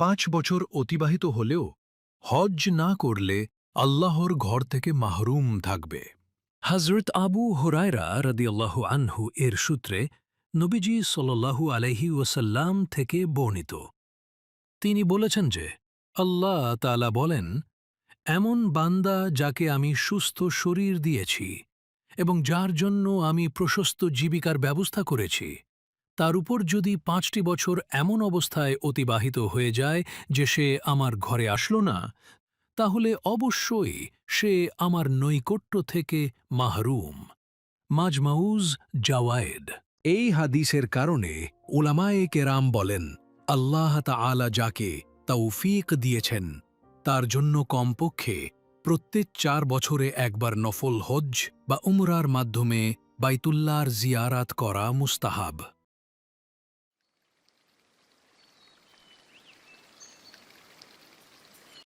পাঁচ বছর অতিবাহিত হলেও হজ না করলে আল্লাহর ঘর থেকে মাহরুম থাকবে। হজরত আবু হুরায়রা রদিয়াল্লাহু আনহু এর সূত্রে নবীজি সাল্লাল্লাহু আলহি ওসাল্লাম থেকে বর্ণিত। তিনি বলেছেন যে, আল্লাহ তালা বলেন, এমন বান্দা যাকে আমি সুস্থ শরীর দিয়েছি এবং যার জন্য আমি প্রশস্ত জীবিকার ব্যবস্থা করেছি তার উপর যদি পাঁচটি বছর এমন অবস্থায় অতিবাহিত হয়ে যায় যে সে আমার ঘরে আসলো না, তাহলে অবশ্যই সে আমার নৈকট্য থেকে মাহরুম। মাজমাউজ জাওয়ায়েদ। এই হাদিসের কারণে ওলামায়ে কেরাম বলেন, আল্লাহ তাআলা যাকে তৌফিক দিয়েছেন, তার জন্য কমপক্ষে প্রত্যেক চার বছরে একবার নফল হজ বা উমরার মাধ্যমে বাইতুল্লার জিয়ারাত করা মুস্তাহাব।